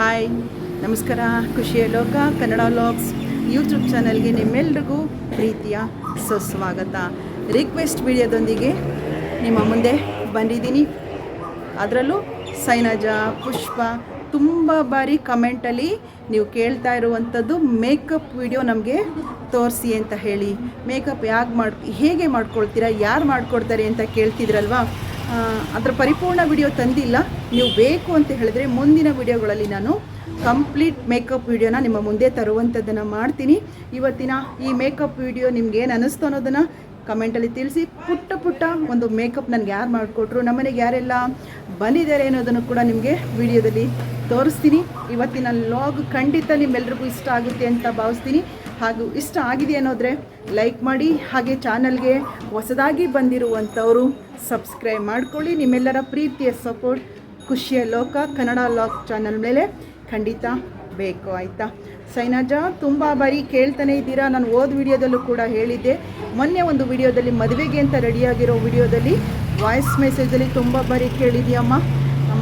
Hi. ನಮಸ್ಕಾರ. ಖುಷಿಯ ಲೋಕ, ಕನ್ನಡ ಲಾಗ್ಸ್ ಯೂಟ್ಯೂಬ್ ಚಾನಲ್ಗೆ ನಿಮ್ಮೆಲ್ರಿಗೂ ಪ್ರೀತಿಯ ಸುಸ್ವಾಗತ. ರಿಕ್ವೆಸ್ಟ್ ವಿಡಿಯೋದೊಂದಿಗೆ ನಿಮ್ಮ ಮುಂದೆ ಬಂದಿದ್ದೀನಿ. ಅದರಲ್ಲೂ ಸೈನಜ, ಪುಷ್ಪ ತುಂಬ ಬಾರಿ ಕಮೆಂಟಲ್ಲಿ ನೀವು ಕೇಳ್ತಾ ಇರುವಂಥದ್ದು ಮೇಕಪ್ ವಿಡಿಯೋ ನಮಗೆ ತೋರಿಸಿ ಅಂತ ಹೇಳಿ. ಮೇಕಪ್ ಯಾಕೆ ಮಾಡ್, ಹೇಗೆ ಮಾಡ್ಕೊಳ್ತೀರಾ, ಯಾರು ಮಾಡ್ಕೊಡ್ತಾರೆ ಅಂತ ಕೇಳ್ತಿದ್ರಲ್ವಾ? ಅದರ ಪರಿಪೂರ್ಣ ವಿಡಿಯೋ ತಂದಿಲ್ಲ. ನೀವು ಬೇಕು ಅಂತ ಹೇಳಿದ್ರೆ ಮುಂದಿನ ವಿಡಿಯೋಗಳಲ್ಲಿ ನಾನು ಕಂಪ್ಲೀಟ್ ಮೇಕಪ್ ವಿಡಿಯೋನ ನಿಮ್ಮ ಮುಂದೆ ತರುವಂಥದ್ದನ್ನು ಮಾಡ್ತೀನಿ. ಇವತ್ತಿನ ಈ ಮೇಕಪ್ ವಿಡಿಯೋ ನಿಮ್ಗೆ ಏನು ಅನ್ನಿಸ್ತು ಅನ್ನೋದನ್ನು ಕಮೆಂಟಲ್ಲಿ ತಿಳಿಸಿ. ಪುಟ್ಟ ಪುಟ್ಟ ಒಂದು ಮೇಕಪ್ ನನಗೆ ಯಾರು ಮಾಡಿಕೊಟ್ರು, ನಮ್ಮನೆಗೆ ಯಾರೆಲ್ಲ ಬಂದಿದ್ದಾರೆ ಅನ್ನೋದನ್ನು ಕೂಡ ನಿಮಗೆ ವಿಡಿಯೋದಲ್ಲಿ ತೋರಿಸ್ತೀನಿ. ಇವತ್ತಿನ ಲಾಗ್ ಖಂಡಿತ ನಿಮ್ಮೆಲ್ರಿಗೂ ಇಷ್ಟ ಆಗುತ್ತೆ ಅಂತ ಭಾವಿಸ್ತೀನಿ. ಹಾಗೂ ಇಷ್ಟ ಆಗಿದೆ ಅನ್ನೋದ್ರೆ ಲೈಕ್ ಮಾಡಿ ಹಾಗೆ ಚಾನಲ್ಗೆ ಹೊಸದಾಗಿ ಬಂದಿರುವಂಥವರು ಸಬ್ಸ್ಕ್ರೈಬ್ ಮಾಡ್ಕೊಳ್ಳಿ. ನಿಮ್ಮೆಲ್ಲರ ಪ್ರೀತಿಯ ಸಪೋರ್ಟ್ ಖುಷಿಯ ಲೋಕ ಕನ್ನಡ ಲಾಕ್ ಚಾನಲ್ ಮೇಲೆ ಖಂಡಿತ ಬೇಕು ಆಯಿತಾ? ಸೈನಾಜ, ತುಂಬ ಬಾರಿ ಕೇಳ್ತಾನೆ ಇದ್ದೀರಾ. ನಾನು ಓದ್ ವಿಡಿಯೋದಲ್ಲೂ ಕೂಡ ಹೇಳಿದ್ದೆ. ಮೊನ್ನೆ ಒಂದು ವಿಡಿಯೋದಲ್ಲಿ, ಮದುವೆಗೆ ಅಂತ ರೆಡಿಯಾಗಿರೋ ವಿಡಿಯೋದಲ್ಲಿ ವಾಯ್ಸ್ ಮೆಸೇಜಲ್ಲಿ ತುಂಬ ಬಾರಿ ಕೇಳಿದ್ಯಮ್ಮ.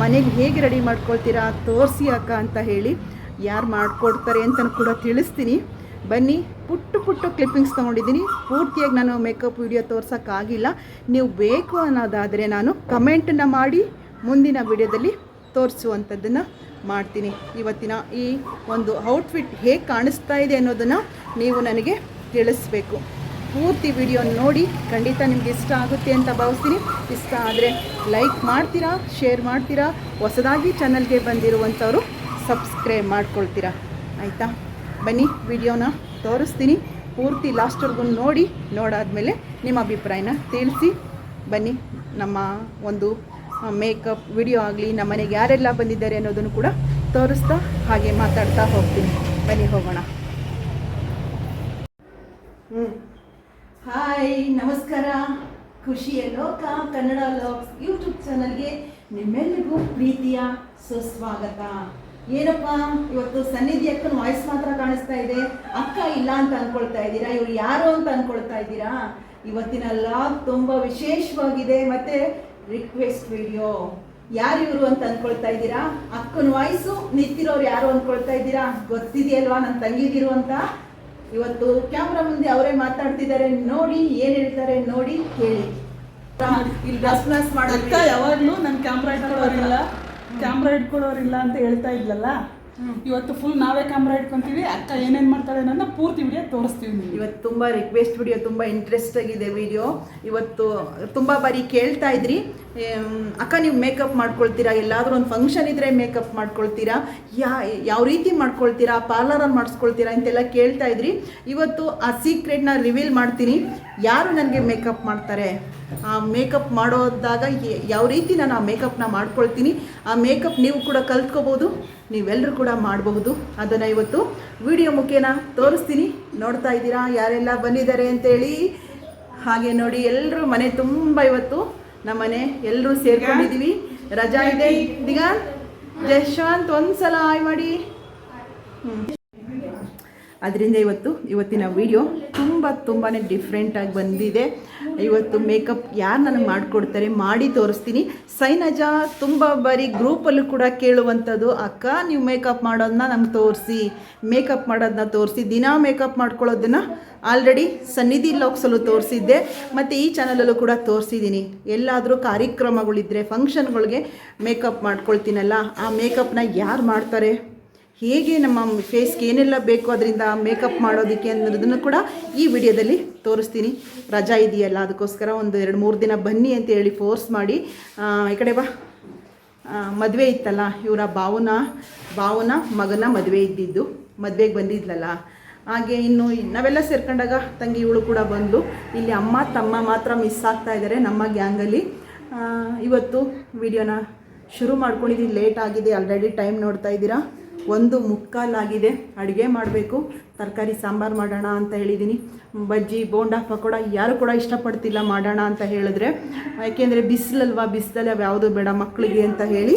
ಮನೆಗೆ ಹೇಗೆ ರೆಡಿ ಮಾಡ್ಕೊಳ್ತೀರಾ? ತೋರಿಸಿ ಅಕ್ಕ ಅಂತ ಹೇಳಿ. ಯಾರು ಮಾಡಿಕೊಡ್ತಾರೆ ಅಂತ ಕೂಡ ತಿಳಿಸ್ತೀನಿ. ಬನ್ನಿ, ಪುಟ್ಟು ಪುಟ್ಟು ಕ್ಲಿಪ್ಪಿಂಗ್ಸ್ ತೊಗೊಂಡಿದ್ದೀನಿ. ಪೂರ್ತಿಯಾಗಿ ನಾನು ಮೇಕಪ್ ವಿಡಿಯೋ ತೋರ್ಸೋಕ್ಕಾಗಿಲ್ಲ. ನೀವು ಬೇಕು ಅನ್ನೋದಾದರೆ ನಾನು ಕಮೆಂಟನ್ನು ಮಾಡಿ, ಮುಂದಿನ ವಿಡಿಯೋದಲ್ಲಿ ತೋರಿಸುವಂಥದ್ದನ್ನು ಮಾಡ್ತೀನಿ. ಇವತ್ತಿನ ಈ ಒಂದು ಔಟ್ಫಿಟ್ ಹೇಗೆ ಕಾಣಿಸ್ತಾ ಇದೆ ಅನ್ನೋದನ್ನು ನೀವು ನನಗೆ ತಿಳಿಸ್ಬೇಕು. ಪೂರ್ತಿ ವಿಡಿಯೋ ನೋಡಿ, ಖಂಡಿತ ನಿಮ್ಗೆ ಇಷ್ಟ ಆಗುತ್ತೆ ಅಂತ ಭಾವಿಸ್ತೀನಿ. ಇಷ್ಟ ಆದರೆ ಲೈಕ್ ಮಾಡ್ತೀರಾ ಶೇರ್ ಮಾಡ್ತೀರಾ, ಹೊಸದಾಗಿ ಚಾನಲ್ಗೆ ಬಂದಿರುವಂಥವರು ಸಬ್ಸ್ಕ್ರೈಬ್ ಮಾಡ್ಕೊಳ್ತೀರಾ. ಆಯಿತಾ? ಬನ್ನಿ ವಿಡಿಯೋನ ತೋರಿಸ್ತೀನಿ. ಪೂರ್ತಿ ಲಾಸ್ಟ್ವರೆಗೂ ನೋಡಿ, ನೋಡಾದ್ಮೇಲೆ ನಿಮ್ಮ ಅಭಿಪ್ರಾಯನ ತಿಳಿಸಿ. ಬನ್ನಿ, ನಮ್ಮ ಒಂದು ಮೇಕಪ್ ವಿಡಿಯೋ ಆಗಲಿ, ನಮ್ಮ ಮನೆಗೆ ಯಾರೆಲ್ಲ ಬಂದಿದ್ದಾರೆ ಅನ್ನೋದನ್ನು ಕೂಡ ತೋರಿಸ್ತಾ, ಹಾಗೆ ಮಾತಾಡ್ತಾ ಹೋಗ್ತೀನಿ. ಬನ್ನಿ ಹೋಗೋಣ. ಹಾಯ್ ನಮಸ್ಕಾರ. ಖುಷಿಯ ಲೋಕ, ಕನ್ನಡ ಲೋಕ್ ಯೂಟ್ಯೂಬ್ ಚಾನಲ್ಗೆ ನಿಮ್ಮೆಲ್ಲರಿಗೂ ಪ್ರೀತಿಯ ಸುಸ್ವಾಗತ. ಏನಪ್ಪ ಇವತ್ತು ಸನ್ನಿಧಿ ಅಕ್ಕನ ವಾಯ್ಸ್ ಮಾತ್ರ ಕಾಣಿಸ್ತಾ ಇದೆ. ಅಕ್ಕ ಇಲ್ಲ ಅಂತ ಅನ್ಕೊಳ್ತಾ ಇದ್ದೀರಾ? ಇವ್ರು ಯಾರು ಅಂತ ಅನ್ಕೊಳ್ತಾ ಇದ್ದೀರಾ? ಇವತ್ತಿನ ಲಾಗ್ ತುಂಬಾ ವಿಶೇಷವಾಗಿದೆ. ಮತ್ತೆ ರಿಕ್ವೆಸ್ಟ್ ವಿಡಿಯೋ ಯಾರು ಇವರು ಅಂತ ಅನ್ಕೊಳ್ತಾ ಇದ್ದೀರಾ? ಅಕ್ಕನ ವಾಯ್ಸು ನಿಂತಿರೋರು ಯಾರು ಅನ್ಕೊಳ್ತಾ ಇದ್ದೀರಾ? ಗೊತ್ತಿದೆಯಲ್ವಾ ನನ್ನ ತಂಗಿದಿರು ಅಂತ? ಇವತ್ತು ಕ್ಯಾಮ್ರಾ ಮುಂದೆ ಅವರೇ ಮಾತಾಡ್ತಿದ್ದಾರೆ. ನೋಡಿ ಏನ್ ಹೇಳ್ತಾರೆ ನೋಡಿ ಕೇಳಿ. ಇಲ್ಲಿ. ಯಾವಾಗ್ಲೂ ನನ್ನ ಕ್ಯಾಮ್ರಾ ಇಟ್ಕೊಳ್ಳೋರಿಲ್ಲ ಕ್ಯಾಮ್ರಾ ಇಟ್ಕೊಳ್ಳೋರಿಲ್ಲ ಅಂತ ಹೇಳ್ತಾ ಇದ್ಲಲ್ಲ? ಇವತ್ತು ಫುಲ್ ನಾವೇ ಕ್ಯಾಮ್ರಾ ಇಟ್ಕೊಂತೀವಿ ಅಕ್ಕ ಏನೇನು ಮಾಡ್ತಾಳೆ ಅನ್ನೋದನ್ನ ಪೂರ್ತಿ ವಿಡಿಯೋ ತೋರಿಸ್ತೀವಿ ನೀವು ಇವತ್ತು ತುಂಬ ರಿಕ್ವೆಸ್ಟ್ ವಿಡಿಯೋ ತುಂಬ ಇಂಟ್ರೆಸ್ಟ್ ಆಗಿದೆ ವಿಡಿಯೋ ಇವತ್ತು ತುಂಬ ಬಾರಿ ಕೇಳ್ತಾ ಇದ್ರಿ. ಅಕ್ಕ ನೀವು ಮೇಕಪ್ ಮಾಡ್ಕೊಳ್ತೀರಾ? ಎಲ್ಲಾದರೂ ಒಂದು ಫಂಕ್ಷನ್ ಇದ್ರೆ ಮೇಕಪ್ ಮಾಡ್ಕೊಳ್ತೀರಾ? ಯಾ, ಯಾವ ರೀತಿ ಮಾಡ್ಕೊಳ್ತೀರಾ? ಪಾರ್ಲರಲ್ಲಿ ಮಾಡಿಸ್ಕೊಳ್ತೀರಾ ಅಂತೆಲ್ಲ ಕೇಳ್ತಾ ಇದ್ರಿ. ಇವತ್ತು ಆ ಸೀಕ್ರೆಟ್ನ ರಿವೀಲ್ ಮಾಡ್ತೀನಿ. ಯಾರು ನನಗೆ ಮೇಕಪ್ ಮಾಡ್ತಾರೆ? ಆ ಮೇಕಪ್ ಮಾಡೋದಾಗ ಯಾವ ರೀತಿ ನಾನು ಆ ಮೇಕಪ್ನ ಮಾಡ್ಕೊಳ್ತೀನಿ, ಆ ಮೇಕಪ್ ನೀವು ಕೂಡ ಕಲ್ತ್ಕೋಬೋದು ನೀವೆಲ್ಲರೂ ಕೂಡ ಮಾಡಬಹುದು. ಅದನ್ನು ಇವತ್ತು ವಿಡಿಯೋ ಮುಖೇನ ತೋರಿಸ್ತೀನಿ. ನೋಡ್ತಾ ಇದ್ದೀರಾ? ಯಾರೆಲ್ಲ ಬಂದಿದ್ದಾರೆ ಅಂತೇಳಿ? ಹಾಗೆ ನೋಡಿ ಎಲ್ಲರೂ ಮನೆ ತುಂಬ ಇವತ್ತು ನಮ್ಮನೆ ಎಲ್ಲರೂ ಸೇರ್ಕೊಂಡಿದ್ದೀವಿ. ರಜಾ ಇದೆ. ದಿಗಾನ್ ಒಂದು ಒಂದ್ಸಲ ಆಯ್ ಮಾಡಿ. ಹ್ಮ್. ಅದರಿಂದ ಇವತ್ತು ಇವತ್ತಿನ ವಿಡಿಯೋ ತುಂಬ ತುಂಬಾ ಡಿಫ್ರೆಂಟಾಗಿ ಬಂದಿದೆ. ಇವತ್ತು ಮೇಕಪ್ ಯಾರು ನನಗೆ ಮಾಡಿಕೊಡ್ತಾರೆ ಮಾಡಿ ತೋರಿಸ್ತೀನಿ. ಸೈನಜಾ ತುಂಬ ಬಾರಿ ಗ್ರೂಪಲ್ಲೂ ಕೂಡ ಕೇಳುವಂಥದ್ದು ಅಕ್ಕ, ನೀವು ಮೇಕಪ್ ಮಾಡೋದನ್ನ ನಮ್ಗೆ ತೋರಿಸಿ. ಮೇಕಪ್ ಮಾಡೋದನ್ನ ತೋರಿಸಿ. ದಿನಾ ಮೇಕಪ್ ಮಾಡ್ಕೊಳ್ಳೋದನ್ನು ಆಲ್ರೆಡಿ ಸನ್ನಿಧಿ ಲಾಕ್ಸಲ್ಲೂ ತೋರಿಸಿದ್ದೆ. ಮತ್ತು ಈ ಚಾನಲಲ್ಲೂ ಕೂಡ ತೋರಿಸಿದ್ದೀನಿ. ಎಲ್ಲಾದರೂ ಕಾರ್ಯಕ್ರಮಗಳಿದ್ದರೆ ಫಂಕ್ಷನ್ಗಳಿಗೆ ಮೇಕಪ್ ಮಾಡ್ಕೊಳ್ತೀನಲ್ಲ, ಆ ಮೇಕಪ್ನ ಯಾರು ಮಾಡ್ತಾರೆ? ಹೇಗೆ ನಮ್ಮ ಫೇಸ್ಗೆ ಏನೆಲ್ಲ ಬೇಕು ಅದರಿಂದ ಮೇಕಪ್ ಮಾಡೋದಕ್ಕೆ ಅನ್ನೋದನ್ನು ಕೂಡ ಈ ವಿಡಿಯೋದಲ್ಲಿ ತೋರಿಸ್ತೀನಿ. ರಜಾ ಇದೆಯಲ್ಲ, ಅದಕ್ಕೋಸ್ಕರ ಒಂದು ಎರಡು ಮೂರು ದಿನ ಬನ್ನಿ ಅಂತ ಹೇಳಿ ಫೋರ್ಸ್ ಮಾಡಿ ಈ ಕಡೆ ಬಾ. ಮದುವೆ ಇತ್ತಲ್ಲ, ಇವರ ಭಾವನ ಭಾವನ ಮಗನ ಮದುವೆ ಇದ್ದಿದ್ದು, ಮದುವೆಗೆ ಬಂದಿದ್ಲಲ್ಲ. ಹಾಗೆ ಇನ್ನು ನಾವೆಲ್ಲ ಸೇರ್ಕೊಂಡಾಗ ತಂಗಿ ಇವಳು ಕೂಡ ಬಂದು, ಇಲ್ಲಿ ಅಮ್ಮ, ತಮ್ಮ ಮಾತ್ರ ಮಿಸ್ ಆಗ್ತಾ ಇದ್ದಾರೆ ನಮ್ಮ ಗ್ಯಾಂಗಲ್ಲಿ ಇವತ್ತು ವಿಡಿಯೋನ ಶುರು ಮಾಡ್ಕೊಂಡಿದ್ದೀನಿ ಲೇಟ್ ಆಗಿದೆ ಆಲ್ರೆಡಿ ಟೈಮ್ ನೋಡ್ತಾ ಇದ್ದೀರಾ. ಒಂದು ಮುಕ್ಕಾಲಾಗಿದೆ ಅಡುಗೆ ಮಾಡಬೇಕು. ತರಕಾರಿ, ಸಾಂಬಾರು ಮಾಡೋಣ ಅಂತ ಹೇಳಿದ್ದೀನಿ ಬಜ್ಜಿ, ಬೋಂಡ, ಪಕೋಡ ಯಾರು ಕೂಡ ಇಷ್ಟಪಡ್ತಿಲ್ಲ ಮಾಡೋಣ ಅಂತ ಹೇಳಿದ್ರೆ. ಯಾಕೆಂದರೆ ಬಿಸಿಲಲ್ವಾ? ಬಿಸಿಲಲ್ಲಿ ಅವು ಯಾವುದು ಬೇಡ ಮಕ್ಕಳಿಗೆ ಅಂತ ಹೇಳಿ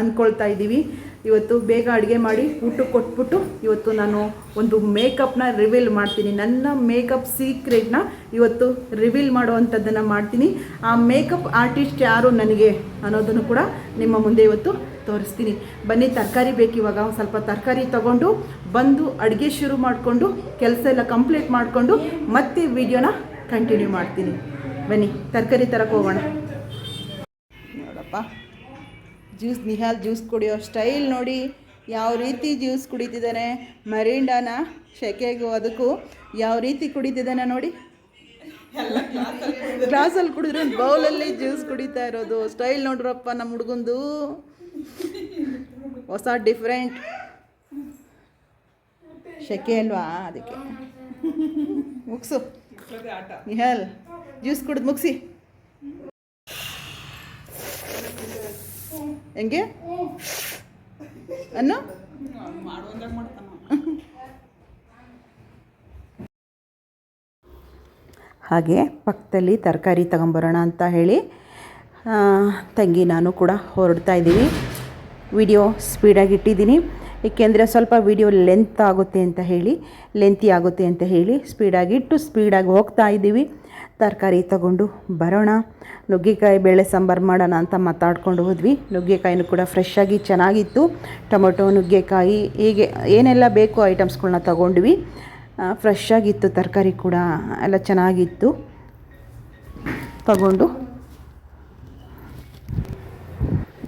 ಅಂದ್ಕೊಳ್ತಾ ಇದ್ದೀವಿ. ಇವತ್ತು ಬೇಗ ಅಡುಗೆ ಮಾಡಿ ಊಟ ಕೊಟ್ಬಿಟ್ಟು ಇವತ್ತು ನಾನು ಒಂದು ಮೇಕಪ್ನ ರಿವೀಲ್ ಮಾಡ್ತೀನಿ. ನನ್ನ ಮೇಕಪ್ ಸೀಕ್ರೆಟ್ನ ಇವತ್ತು ರಿವೀಲ್ ಮಾಡುವಂಥದ್ದನ್ನು ಮಾಡ್ತೀನಿ. ಆ ಮೇಕಪ್ ಆರ್ಟಿಸ್ಟ್ ಯಾರು ನನಗೆ ಅನ್ನೋದನ್ನು ಕೂಡ ನಿಮ್ಮ ಮುಂದೆ ಇವತ್ತು ತೋರಿಸ್ತೀನಿ. ಬನ್ನಿ, ತರಕಾರಿ ಬೇಕಿವಾಗ ಒಂದು ಸ್ವಲ್ಪ ತರಕಾರಿ ತಗೊಂಡು ಬಂದು ಅಡುಗೆ ಶುರು ಮಾಡಿಕೊಂಡು, ಕೆಲಸ ಎಲ್ಲ ಕಂಪ್ಲೀಟ್ ಮಾಡಿಕೊಂಡು ಮತ್ತೆ ವಿಡಿಯೋನ ಕಂಟಿನ್ಯೂ ಮಾಡ್ತೀನಿ. ಬನ್ನಿ, ತರಕಾರಿ ತರಕ್ಕೆ ಹೋಗೋಣ. ನೋಡಪ್ಪ, ಜ್ಯೂಸ್ ನಿಹಾಲ್ ಜ್ಯೂಸ್ ಕುಡಿಯೋ ಸ್ಟೈಲ್ ನೋಡಿ. ಯಾವ ರೀತಿ ಜ್ಯೂಸ್ ಕುಡಿತಿದ್ದಾನೆ. ಮರಿಂಡಾನ ಶೆಕೆಗೂ ಅದಕ್ಕೂ ಯಾವ ರೀತಿ ಕುಡಿತಿದ್ದಾನೆ ನೋಡಿ. ಗ್ಲಾಸಲ್ಲಿ ಕುಡಿದ್ರೆ ಬೌಲಲ್ಲಿ ಜ್ಯೂಸ್ ಕುಡಿತಾ ಇರೋದು. ಸ್ಟೈಲ್ ನೋಡ್ರಪ್ಪ ನಮ್ಮ ಹುಡುಗಂದು. ಹೊಸ ಡಿಫ್ರೆಂಟ್ ಶೆಕೆ ಅಲ್ವಾ ಅದಕ್ಕೆ? ಮುಗಿಸು. ನಿಹಲ್ ಜ್ಯೂಸ್ ಕುಡಿದು ಮುಗಿಸಿ. ಹೆಂಗೆ? ಅನ್ನು ಮಾಡುವಂದಾಗ ಮಾಡ್ತಾನ ಹಾಗೆ ಪಕ್ಕದಲ್ಲಿ ತರಕಾರಿ ತಗೊಂಬರೋಣ ಅಂತ ಹೇಳಿ ತಂಗಿ ನಾನು ಕೂಡ ಹೊರಡ್ತಾ ಇದ್ದೀನಿ. ವಿಡಿಯೋ ಸ್ಪೀಡಾಗಿ ಇಟ್ಟಿದ್ದೀನಿ. ಏಕೆಂದರೆ ಸ್ವಲ್ಪ ವಿಡಿಯೋ ಲೆಂತ್ ಆಗುತ್ತೆ ಅಂತ ಹೇಳಿ, ಲೆಂತಿ ಆಗುತ್ತೆ ಅಂತ ಹೇಳಿ ಸ್ಪೀಡಾಗಿ ಇಟ್ಟು ಸ್ಪೀಡಾಗಿ ಹೋಗ್ತಾ ಇದ್ದೀವಿ. ತರಕಾರಿ ತಗೊಂಡು ಬರೋಣ. ನುಗ್ಗೆಕಾಯಿ ಬೇಳೆ ಸಾಂಬಾರು ಮಾಡೋಣ ಅಂತ ಮಾತಾಡ್ಕೊಂಡು ಹೋದ್ವಿ. ನುಗ್ಗೆಕಾಯಿನೂ ಕೂಡ ಫ್ರೆಶ್ ಆಗಿ ಚೆನ್ನಾಗಿತ್ತು. ಟೊಮೊಟೊ, ನುಗ್ಗೆಕಾಯಿ, ಹೀಗೆ ಏನೆಲ್ಲ ಬೇಕು ಐಟಮ್ಸ್ಗಳನ್ನ ತಗೊಂಡ್ವಿ. ಫ್ರೆಶ್ ಆಗಿತ್ತು, ತರಕಾರಿ ಕೂಡ ಎಲ್ಲ ಚೆನ್ನಾಗಿತ್ತು. ತಗೊಂಡು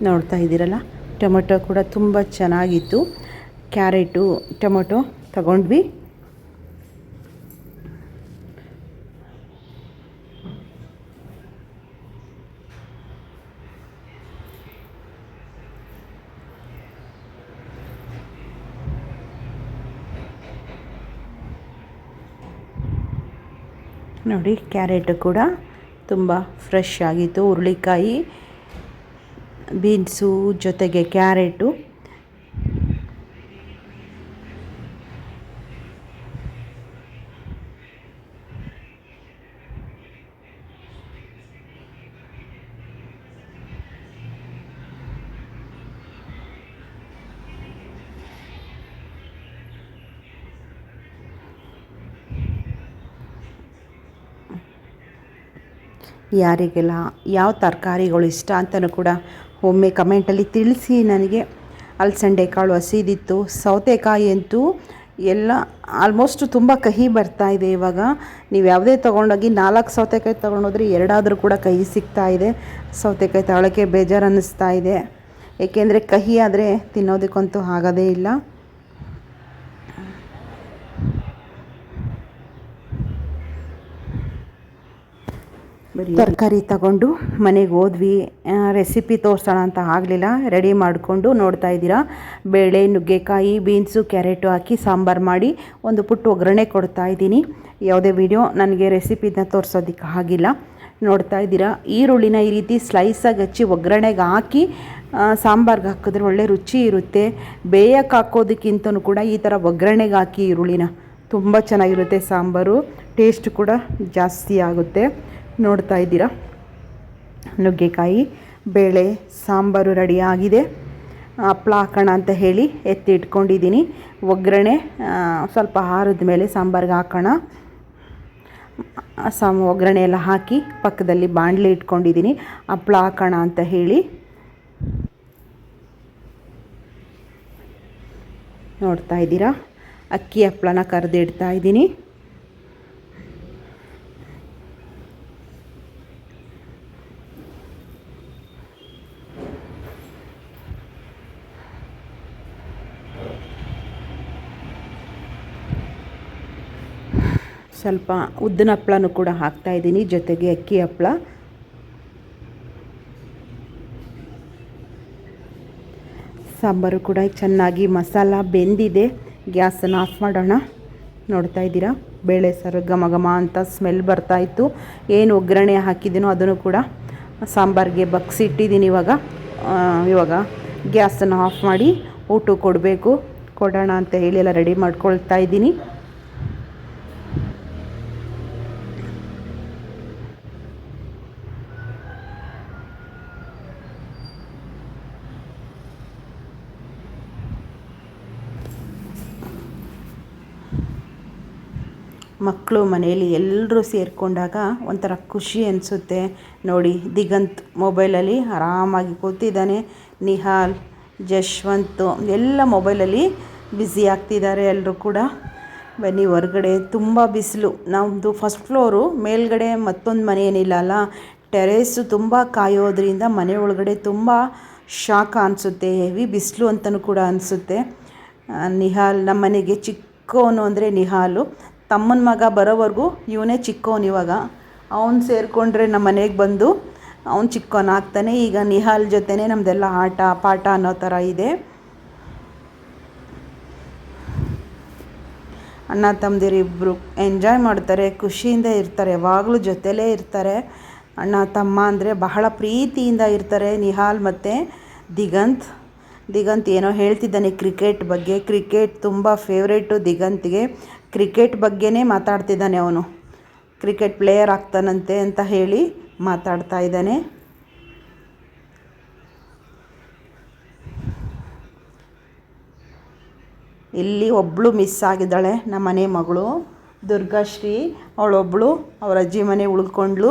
ನೋಡ್ತಾ ಇದ್ದೀರಲ್ಲ, ಟೊಮೊಟೊ ಕೂಡ ತುಂಬ ಚೆನ್ನಾಗಿತ್ತು. ಕ್ಯಾರೆಟು, ಟೊಮೊಟೊ ತಗೊಂಡ್ವಿ. ನೋಡಿ ಕ್ಯಾರೆಟ್ ಕೂಡ ತುಂಬ ಫ್ರೆಶ್ ಆಗಿತ್ತು. ಹುರುಳಿಕಾಯಿ ಬೀನ್ಸು ಜೊತೆಗೆ ಕ್ಯಾರೆಟು. ಯಾರಿಗೆಲ್ಲ ಯಾವ ತರಕಾರಿಗಳು ಇಷ್ಟ ಅಂತಲೂ ಕೂಡ ಒಮ್ಮೆ ಕಮೆಂಟಲ್ಲಿ ತಿಳಿಸಿ ನನಗೆ. ಅಲಸಂಡೆ ಕಾಳು ಹಸಿದಿತ್ತು. ಸೌತೆಕಾಯಿ ಅಂತೂ ಎಲ್ಲ ಆಲ್ಮೋಸ್ಟ್ ತುಂಬ ಕಹಿ ಬರ್ತಾ ಇದೆ ಇವಾಗ. ನೀವು ಯಾವುದೇ ತೊಗೊಂಡೋಗಿ ನಾಲ್ಕು ಸೌತೆಕಾಯಿ ತೊಗೊಂಡೋದ್ರೆ ಎರಡಾದರೂ ಕೂಡ ಕಹಿ ಸಿಗ್ತಾ ಇದೆ. ಸೌತೆಕಾಯಿ ತಗೊಳ್ಳೋಕ್ಕೆ ಬೇಜಾರು ಅನ್ನಿಸ್ತಾ ಇದೆ. ಏಕೆಂದರೆ ಕಹಿ ಆದರೆ ತಿನ್ನೋದಕ್ಕಂತೂ ಆಗೋದೇ ಇಲ್ಲ. ತರಕಾರಿ ತಗೊಂಡು ಮನೆಗೆ ಹೋದ್ವಿ. ರೆಸಿಪಿ ತೋರಿಸೋಣ ಅಂತ ಆಗಲಿಲ್ಲ. ರೆಡಿ ಮಾಡಿಕೊಂಡು ನೋಡ್ತಾ ಇದ್ದೀರಾ. ಬೇಳೆ, ನುಗ್ಗೆಕಾಯಿ, ಬೀನ್ಸು, ಕ್ಯಾರೆಟು ಹಾಕಿ ಸಾಂಬಾರು ಮಾಡಿ ಒಂದು ಪುಟ್ಟು ಒಗ್ಗರಣೆ ಕೊಡ್ತಾ ಇದ್ದೀನಿ. ಯಾವುದೇ ವಿಡಿಯೋ ನನಗೆ ರೆಸಿಪಿನ ತೋರಿಸೋದಕ್ಕೆ ಆಗಿಲ್ಲ. ನೋಡ್ತಾ ಇದ್ದೀರಾ. ಈರುಳ್ಳಿನ ಈ ರೀತಿ ಸ್ಲೈಸಾಗಿ ಹಚ್ಚಿ ಒಗ್ಗರಣೆಗೆ ಹಾಕಿ ಸಾಂಬಾರ್ಗೆ ಹಾಕಿದ್ರೆ ಒಳ್ಳೆ ರುಚಿ ಇರುತ್ತೆ. ಬೇಯಕ್ಕೆ ಹಾಕೋದಕ್ಕಿಂತನೂ ಕೂಡ ಈ ಥರ ಒಗ್ಗರಣೆಗೆ ಹಾಕಿ ಈರುಳ್ಳಿನ ತುಂಬ ಚೆನ್ನಾಗಿರುತ್ತೆ ಸಾಂಬಾರು. ಟೇಸ್ಟ್ ಕೂಡ ಜಾಸ್ತಿ ಆಗುತ್ತೆ. ನೋಡ್ತಾ ಇದ್ದೀರಾ? ನುಗ್ಗೆಕಾಯಿ, ಬೇಳೆ, ಸಾಂಬಾರು ರೆಡಿ ಆಗಿದೆ. ಹಪ್ಳ ಹಾಕೋಣ ಅಂತ ಹೇಳಿ ಎತ್ತಿ ಇಟ್ಕೊಂಡಿದ್ದೀನಿ ಒಗ್ಗರಣೆ ಸ್ವಲ್ಪ ಹಾರದ ಮೇಲೆ ಸಾಂಬಾರ್ಗೆ ಹಾಕೋಣ. ಸಾಮ್, ಒಗ್ಗರಣೆ ಎಲ್ಲ ಹಾಕಿ ಪಕ್ಕದಲ್ಲಿ ಬಾಣಲೆ ಇಟ್ಕೊಂಡಿದ್ದೀನಿ. ಹಪ್ಳ ಹಾಕೋಣ ಅಂತ ಹೇಳಿ. ನೋಡ್ತಾ ಇದ್ದೀರಾ? ಅಕ್ಕಿ ಹಪ್ಪಳನ ಕರೆದಿಡ್ತಾ ಇದ್ದೀನಿ. ಸ್ವಲ್ಪ ಉದ್ದಿನ ಹಪ್ಪಳನೂ ಕೂಡ ಹಾಕ್ತಾ ಇದ್ದೀನಿ, ಜೊತೆಗೆ ಅಕ್ಕಿ ಹಪ್ಪಳ. ಸಾಂಬಾರು ಕೂಡ ಚೆನ್ನಾಗಿ ಮಸಾಲ ಬೆಂದಿದೆ, ಗ್ಯಾಸನ್ನು ಆಫ್ ಮಾಡೋಣ. ನೋಡ್ತಾ ಇದ್ದೀರಾ? ಬೇಳೆ ಸಾರು ಘಮ ಘಮ ಅಂತ ಸ್ಮೆಲ್ ಬರ್ತಾ ಇತ್ತು. ಏನು ಒಗ್ಗರಣೆ ಹಾಕಿದ್ದೀನೋ ಅದನ್ನು ಕೂಡ ಸಾಂಬಾರಿಗೆ ಬಗ್ಸಿಟ್ಟಿದ್ದೀನಿ ಇವಾಗ. ಇವಾಗ ಗ್ಯಾಸನ್ನು ಆಫ್ ಮಾಡಿ ಊಟ ಕೊಡಬೇಕು. ಕೊಡೋಣ ಅಂತ ಹೇಳಿ ಎಲ್ಲ ರೆಡಿ ಮಾಡ್ಕೊಳ್ತಾ ಇದ್ದೀನಿ. ಮಕ್ಕಳು ಮನೆಯಲ್ಲಿ ಎಲ್ಲರೂ ಸೇರಿಕೊಂಡಾಗ ಒಂಥರ ಖುಷಿ ಅನಿಸುತ್ತೆ. ನೋಡಿ, ದಿಗಂತ್ ಮೊಬೈಲಲ್ಲಿ ಆರಾಮಾಗಿ ಕೂತಿದ್ದಾನೆ. ನಿಹಾಲ್, ಜಶ್ವಂತ್ ಎಲ್ಲ ಮೊಬೈಲಲ್ಲಿ ಬ್ಯುಸಿ ಆಗ್ತಿದ್ದಾರೆ ಎಲ್ಲರೂ ಕೂಡ. ಬನ್ನಿ, ಹೊರಗಡೆ ತುಂಬ ಬಿಸಿಲು. ನಮ್ಮದು ಫಸ್ಟ್ ಫ್ಲೋರು ಮೇಲ್ಗಡೆ ಮತ್ತೊಂದು ಮನೆ ಏನಿಲ್ಲ ಅಲ್ಲ? ಟೆರೇಸು ತುಂಬ ಕಾಯೋದ್ರಿಂದ ಮನೆ ಒಳಗಡೆ ತುಂಬ ಶಾಖ ಅನಿಸುತ್ತೆ ಹೆವಿ ಬಿಸಿಲು ಅಂತಲೂ ಕೂಡ ಅನಿಸುತ್ತೆ. ನಿಹಾಲ್ ನಮ್ಮ ಮನೆಗೆ ಚಿಕ್ಕವನು ಅಂದರೆ ನಿಹಾಲು. ತಮ್ಮನ ಮಗ ಬರೋವರೆಗೂ ಇವನೇ ಚಿಕ್ಕವನು ಇವಾಗ. ಅವನು ಸೇರಿಕೊಂಡ್ರೆ ನಮ್ಮ ಮನೆಗೆ ಬಂದು ಅವನು ಚಿಕ್ಕವನಾಗ್ತಾನೆ ಈಗ ನಿಹಾಲ್ ಜೊತೆನೇ ನಮ್ಮದೆಲ್ಲ ಆಟ, ಪಾಠ ಅನ್ನೋ ಥರ ಇದೆ. ಅಣ್ಣ ತಮ್ಮದಿರಿಬ್ಬರು ಎಂಜಾಯ್ ಮಾಡ್ತಾರೆ, ಖುಷಿಯಿಂದ ಇರ್ತಾರೆ, ಯಾವಾಗಲೂ ಜೊತೆಲೇ ಇರ್ತಾರೆ. ಅಣ್ಣ, ತಮ್ಮ ಅಂದರೆ ಬಹಳ ಪ್ರೀತಿಯಿಂದ ಇರ್ತಾರೆ. ನಿಹಾಲ್ ಮತ್ತು ದಿಗಂತ್. ದಿಗಂತ್ ಏನೋ ಹೇಳ್ತಿದ್ದಾನೆ ಕ್ರಿಕೆಟ್ ಬಗ್ಗೆ. ಕ್ರಿಕೆಟ್ ತುಂಬ ಫೇವ್ರೇಟು ದಿಗಂತ್ಗೆ. ಕ್ರಿಕೆಟ್ ಬಗ್ಗೆನೇ ಮಾತಾಡ್ತಿದ್ದಾನೆ ಅವನು. ಕ್ರಿಕೆಟ್ ಪ್ಲೇಯರ್ ಆಗ್ತಾನಂತೆ ಅಂತ ಹೇಳಿ ಮಾತಾಡ್ತಾ ಇದ್ದಾನೆ. ಇಲ್ಲಿ ಒಬ್ಬಳು ಮಿಸ್ ಆಗಿದ್ದಾಳೆ, ನಮ್ಮ ಮನೆ ಮಗಳು ದುರ್ಗಾಶ್ರೀ ಅವಳೊಬ್ಬಳು ಅವ್ರ ಅಜ್ಜಿ ಮನೆ ಉಳ್ಕೊಂಡ್ಳು.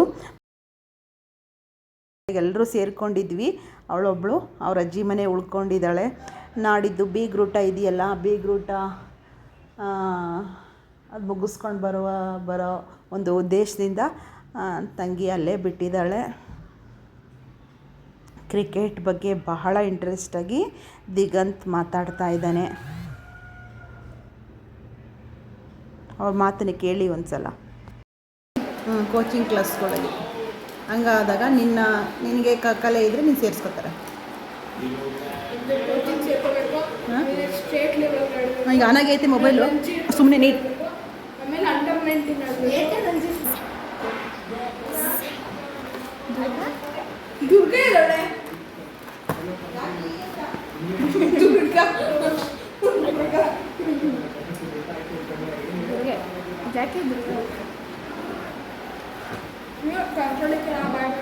ಎಲ್ಲರೂ ಸೇರ್ಕೊಂಡಿದ್ವಿ. ಅವಳೊಬ್ಬಳು ಅವ್ರ ಅಜ್ಜಿ ಮನೆ ಉಳ್ಕೊಂಡಿದ್ದಾಳೆ. ನಾಡಿದ್ದು ಬೀಗ್ರೂಟ ಇದೆಯಲ್ಲ, ಬೀಗ್ರೂಟ ಅದು ಮುಗಿಸ್ಕೊಂಡು ಬರುವ ಬರೋ ಒಂದು ಉದ್ದೇಶದಿಂದ ತಂಗಿ ಅಲ್ಲೇ ಬಿಟ್ಟಿದ್ದಾಳೆ. ಕ್ರಿಕೆಟ್ ಬಗ್ಗೆ ಬಹಳ ಇಂಟ್ರೆಸ್ಟಾಗಿ ದಿಗಂತ್ ಮಾತಾಡ್ತಾ ಇದ್ದಾನೆ. ಅವ್ರ ಮಾತನ್ನ ಕೇಳಿ ಒಂದು ಸಲ ಕೋಚಿಂಗ್ ಕ್ಲಾಸ್ಗಳಲ್ಲಿ ಹಂಗಾದಾಗ ನಿನ್ನ ನಿನಗೆ ಕ ಕಲೆ ಇದ್ದರೆ ನೀನು ಸೇರಿಸ್ಕೊತಾರೆ. ಈಗ ಅನಾಗೈತೆ ಮೊಬೈಲು ಸುಮ್ಮನೆ ನೀ నేను తిన్నాను దుర్గే దుర్గా జాకీ దుర్గా కంట్రోల్ ఇక్కడ బాగా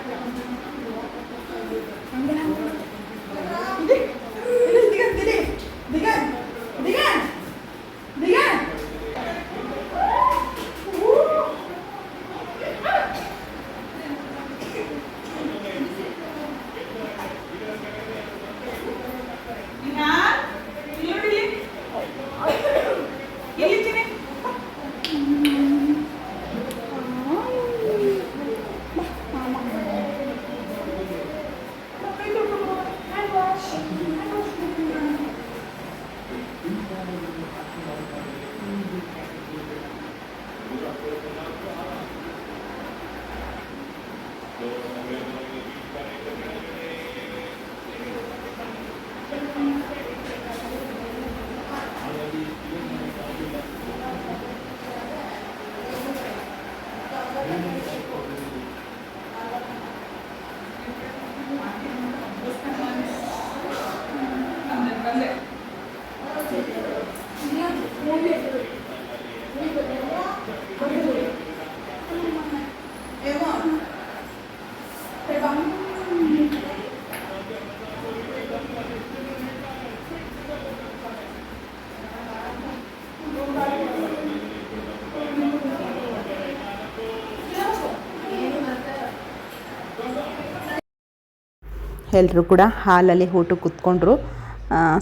ಎಲ್ಲರೂ ಕೂಡ ಹಾಲಲ್ಲಿ ಊಟಕ್ಕೆ ಕೂತ್ಕೊಂಡ್ರು.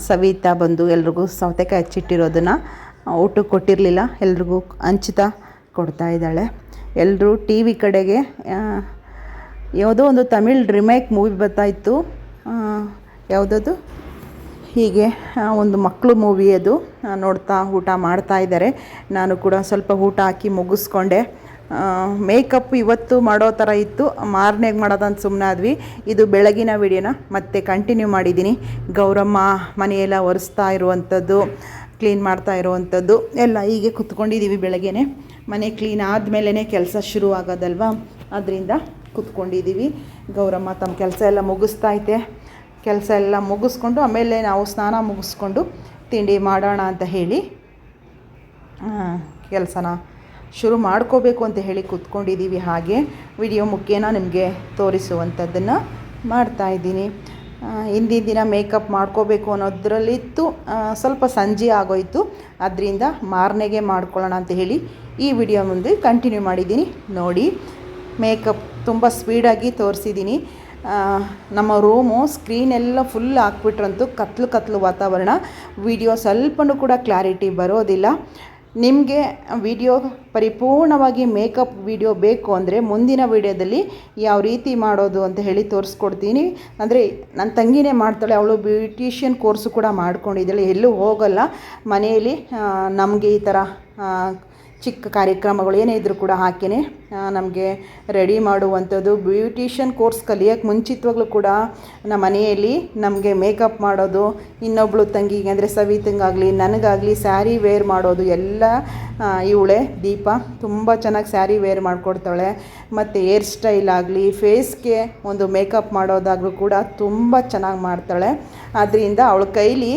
ಸವಿತಾ ಬಂದು ಎಲ್ರಿಗೂ ಸೌತೆಕಾಯಿ ಹಚ್ಚಿಟ್ಟಿರೋದನ್ನು ಊಟಕ್ಕೆ ಕೊಟ್ಟಿರಲಿಲ್ಲ. ಎಲ್ರಿಗೂ ಹಂಚ್ತಾ ಕೊಡ್ತಾ ಇದ್ದಾಳೆ. ಎಲ್ಲರೂ ಟಿ ವಿ ಕಡೆಗೆ ಯಾವುದೋ ಒಂದು ತಮಿಳ್ ರಿಮೇಕ್ ಮೂವಿ ಬರ್ತಾಯಿತ್ತು ಯಾವುದದು? ಹೀಗೆ ಒಂದು ಮಕ್ಕಳು ಮೂವಿ ಅದು. ನೋಡ್ತಾ ಊಟ ಮಾಡ್ತಾ ಇದ್ದಾರೆ. ನಾನು ಕೂಡ ಸ್ವಲ್ಪ ಊಟ ಹಾಕಿ ಮುಗಿಸ್ಕೊಂಡೆ. ಮೇಕಪ್ ಇವತ್ತು ಮಾಡೋ ಥರ ಇತ್ತು. ಮಾರನೇಗೆ ಮಾಡೋದಂತ ಸುಮ್ಮನಾದ್ವಿ ಇದು ಬೆಳಗಿನ ವಿಡಿಯೋನ ಮತ್ತೆ ಕಂಟಿನ್ಯೂ ಮಾಡಿದ್ದೀನಿ. ಗೌರಮ್ಮ ಮನೆಯೆಲ್ಲ ಒರೆಸ್ತಾ ಇರುವಂಥದ್ದು ಕ್ಲೀನ್ ಮಾಡ್ತಾ ಇರುವಂಥದ್ದು ಎಲ್ಲ ಹೀಗೆ ಕುತ್ಕೊಂಡಿದ್ದೀವಿ ಬೆಳಗ್ಗೆ ಮನೆ ಕ್ಲೀನ್ ಆದಮೇಲೆ ಕೆಲಸ ಶುರು ಆಗೋದಲ್ವ? ಅದರಿಂದ ಕುತ್ಕೊಂಡಿದ್ದೀವಿ ಗೌರಮ್ಮ ತಮ್ಮ ಕೆಲಸ ಎಲ್ಲ ಮುಗಿಸ್ತಾ ಐತೆ. ಕೆಲಸ ಎಲ್ಲ ಮುಗಿಸ್ಕೊಂಡು ಆಮೇಲೆ ನಾವು ಸ್ನಾನ ಮುಗಿಸ್ಕೊಂಡು ತಿಂಡಿ ಮಾಡೋಣ ಅಂತ ಹೇಳಿ ಕೆಲಸನ ಶುರು ಮಾಡ್ಕೋಬೇಕು ಅಂತ ಹೇಳಿ ಕೂತ್ಕೊಂಡಿದ್ದೀವಿ. ಹಾಗೆ ವಿಡಿಯೋ ಮುಖ್ಯನ ನಿಮಗೆ ತೋರಿಸುವಂಥದ್ದನ್ನು ಮಾಡ್ತಾಯಿದ್ದೀನಿ ಹಿಂದಿನ ದಿನ ಮೇಕಪ್ ಮಾಡ್ಕೋಬೇಕು ಅನ್ನೋದ್ರಲ್ಲಿತ್ತು. ಸ್ವಲ್ಪ ಸಂಜೆ ಆಗೋಯಿತು. ಅದರಿಂದ ಮಾರನೆಗೆ ಮಾಡ್ಕೊಳ್ಳೋಣ ಅಂತ ಹೇಳಿ ಈ ವಿಡಿಯೋ ಮುಂದೆ ಕಂಟಿನ್ಯೂ ಮಾಡಿದ್ದೀನಿ. ನೋಡಿ, ಮೇಕಪ್ ತುಂಬ ಸ್ಪೀಡಾಗಿ ತೋರಿಸಿದ್ದೀನಿ. ನಮ್ಮ ರೂಮು ಸ್ಕ್ರೀನ್ ಎಲ್ಲ ಫುಲ್ ಹಾಕ್ಬಿಟ್ರಂತೂ ಕತ್ಲು ಕತ್ಲು ವಾತಾವರಣ. ವಿಡಿಯೋ ಸ್ವಲ್ಪನೂ ಕೂಡ ಕ್ಲಾರಿಟಿ ಬರೋದಿಲ್ಲ. ನಿಮಗೆ ವಿಡಿಯೋ ಪರಿಪೂರ್ಣವಾಗಿ ಮೇಕಪ್ ವಿಡಿಯೋ ಬೇಕು ಅಂದರೆ ಮುಂದಿನ ವಿಡಿಯೋದಲ್ಲಿ ಯಾವ ರೀತಿ ಮಾಡೋದು ಅಂತ ಹೇಳಿ ತೋರಿಸ್ಕೊಡ್ತೀನಿ. ಅಂದರೆ ನನ್ನ ತಂಗಿನೇ ಮಾಡ್ತಾಳೆ, ಅವಳು ಬ್ಯೂಟಿಷಿಯನ್ ಕೋರ್ಸು ಕೂಡ ಮಾಡ್ಕೊಂಡಿದ್ದಾಳೆ. ಎಲ್ಲೂ ಹೋಗಲ್ಲ. ಮನೆಯಲ್ಲಿ ನಮಗೆ ಈ ಥರ ಚಿಕ್ಕ ಕಾರ್ಯಕ್ರಮಗಳು ಏನೇ ಇದ್ದರೂ ಕೂಡ ಹಾಕಿನೇ. ನಮಗೆ ರೆಡಿ ಮಾಡುವಂಥದ್ದು ಬ್ಯೂಟಿಷಿಯನ್ ಕೋರ್ಸ್ ಕಲಿಯೋಕ್ಕೆ ಮುಂಚಿತವಾಗ್ಲೂ ಕೂಡ ನಮ್ಮ ಮನೆಯಲ್ಲಿ ನಮಗೆ ಮೇಕಪ್ ಮಾಡೋದು, ಇನ್ನೊಬ್ಳು ತಂಗಿಗೆ ಅಂದರೆ ಸವಿತಂಗಾಗಲಿ, ನನಗಾಗಲಿ ಸ್ಯಾರಿ ವೇರ್ ಮಾಡೋದು ಎಲ್ಲ ಇವಳೆ ಇವಳೇ, ದೀಪ ತುಂಬ ಚೆನ್ನಾಗಿ ಸ್ಯಾರಿ ವೇರ್ ಮಾಡಿಕೊಡ್ತಾಳೆ. ಮತ್ತು ಹೇರ್ ಸ್ಟೈಲ್ ಆಗಲಿ ಫೇಸ್ಗೆ ಒಂದು ಮೇಕಪ್ ಮಾಡೋದಾಗಲೂ ಕೂಡ ತುಂಬ ಚೆನ್ನಾಗಿ ಮಾಡ್ತಾಳೆ. ಆದ್ದರಿಂದ ಅವಳ ಕೈಲಿ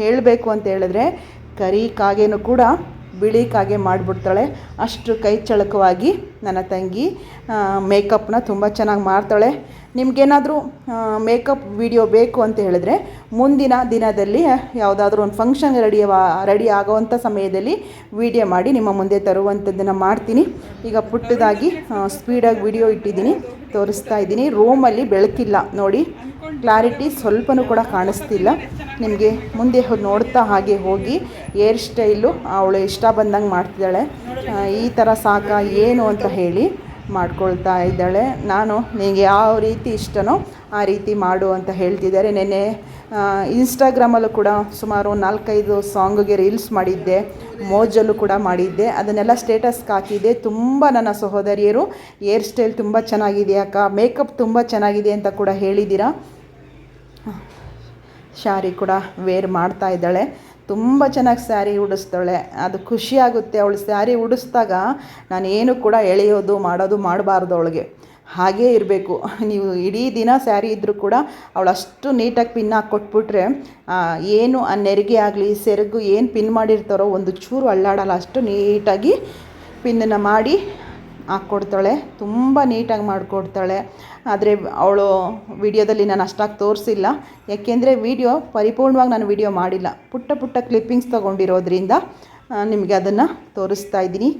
ಹೇಳಬೇಕು ಅಂತ ಹೇಳಿದ್ರೆ ಕರಿ ಕಾಗೆನೂ ಕೂಡ ಬಿಳಿ ಕಾಗೆ ಮಾಡಿಬಿಡ್ತಾಳೆ. ಅಷ್ಟು ಕೈ ಚಳಕವಾಗಿ ನನ್ನ ತಂಗಿ ಮೇಕಪ್ನ ತುಂಬ ಚೆನ್ನಾಗಿ ಮಾಡ್ತಾಳೆ. ನಿಮಗೇನಾದರೂ ಮೇಕಪ್ ವಿಡಿಯೋ ಬೇಕು ಅಂತ ಹೇಳಿದ್ರೆ ಮುಂದಿನ ದಿನದಲ್ಲಿ ಯಾವುದಾದ್ರೂ ಒಂದು ಫಂಕ್ಷನ್ ರೆಡಿ ರೆಡಿ ಆಗೋವಂಥ ಸಮಯದಲ್ಲಿ ವಿಡಿಯೋ ಮಾಡಿ ನಿಮ್ಮ ಮುಂದೆ ತರುವಂಥದ್ದನ್ನು ಮಾಡ್ತೀನಿ. ಈಗ ಪುಟ್ಟದಾಗಿ ಸ್ಪೀಡಾಗಿ ವಿಡಿಯೋ ಇಟ್ಟಿದ್ದೀನಿ. ತೋರಿಸ್ತಾ ಇದ್ದೀನಿ. ರೂಮಲ್ಲಿ ಬೆಳಕಿಲ್ಲ. ನೋಡಿ ಕ್ಲಾರಿಟಿ ಸ್ವಲ್ಪನೂ ಕೂಡ ಕಾಣಿಸ್ತಿಲ್ಲ. ನಿಮಗೆ ಮುಂದೆ ನೋಡ್ತಾ ಹಾಗೆ ಹೋಗಿ ಏರ್ ಸ್ಟೈಲು ಅವಳು ಇಷ್ಟ ಬಂದಂಗೆ ಮಾಡ್ತಿದ್ದಾಳೆ. ಈ ಥರ ಸಾಕ ಏನು ಅಂತ ಹೇಳಿ ಮಾಡ್ಕೊಳ್ತಾ ಇದ್ದಾಳೆ. ನಾನು ನಿನಗೆ ಯಾವ ರೀತಿ ಇಷ್ಟನೋ ಆ ರೀತಿ ಮಾಡು ಅಂತ ಹೇಳ್ತಿದ್ದಾರೆ. ನೆನ್ನೆ ಇನ್ಸ್ಟಾಗ್ರಾಮಲ್ಲೂ ಕೂಡ ಸುಮಾರು ನಾಲ್ಕೈದು ಸಾಂಗ್ಗೆ ರೀಲ್ಸ್ ಮಾಡಿದ್ದೆ, ಮೋಜಲ್ಲೂ ಕೂಡ ಮಾಡಿದ್ದೆ. ಅದನ್ನೆಲ್ಲ ಸ್ಟೇಟಸ್ಗೆ ಹಾಕಿದ್ದೆ. ತುಂಬ ನನ್ನ ಸಹೋದರಿಯರು ಏರ್ ಸ್ಟೈಲ್ ತುಂಬ ಚೆನ್ನಾಗಿದೆ ಅಕ್ಕ ಮೇಕಪ್ ತುಂಬ ಚೆನ್ನಾಗಿದೆ ಅಂತ ಕೂಡ ಹೇಳಿದ್ದೀರಾ? ಶಾರಿ ಕೂಡ ವೇರ್ ಮಾಡ್ತಾ ಇದ್ದಾಳೆ. ತುಂಬ ಚೆನ್ನಾಗಿ ಸ್ಯಾರಿ ಉಡಿಸ್ತಾಳೆ. ಅದು ಖುಷಿಯಾಗುತ್ತೆ ಅವಳು ಸ್ಯಾರಿ ಉಡಿಸ್ದಾಗ ನಾನು ಏನು ಕೂಡ ಎಳೆಯೋದು ಮಾಡೋದು ಮಾಡಬಾರ್ದು ಅವಳಿಗೆ. ಹಾಗೇ ಇರಬೇಕು. ನೀವು ಇಡೀ ದಿನ ಸ್ಯಾರಿ ಇದ್ದರೂ ಕೂಡ ಅವಳು ಅಷ್ಟು ನೀಟಾಗಿ ಪಿನ್ ಹಾಕಿ ಕೊಟ್ಬಿಟ್ರೆ ಏನು ಆ ನೆರಿಗೆ ಆಗಲಿ, ಸೆರಗು ಏನು ಪಿನ್ ಮಾಡಿರ್ತಾರೋ ಒಂದು ಚೂರು ಅಳ್ಳಾಡಲ್ಲ ಅಷ್ಟು ನೀಟಾಗಿ ಪಿನ್ನನ್ನು ಮಾಡಿ ಹಾಕ್ಕೊಡ್ತಾಳೆ. ತುಂಬ ನೀಟಾಗಿ ಮಾಡಿಕೊಡ್ತಾಳೆ. ಆದರೆ ಅವಳು ವಿಡಿಯೋದಲ್ಲಿ ನಾನು ಅಷ್ಟಾಗಿ ತೋರಿಸಿಲ್ಲ. ಯಾಕೆಂದರೆ ವಿಡಿಯೋ ಪರಿಪೂರ್ಣವಾಗಿ ನಾನು ವಿಡಿಯೋ ಮಾಡಿಲ್ಲ. ಪುಟ್ಟ ಪುಟ್ಟ ಕ್ಲಿಪ್ಪಿಂಗ್ಸ್ ತೊಗೊಂಡಿರೋದ್ರಿಂದ ನಿಮಗೆ ಅದನ್ನು ತೋರಿಸ್ತಾ ಇದ್ದೀನಿ.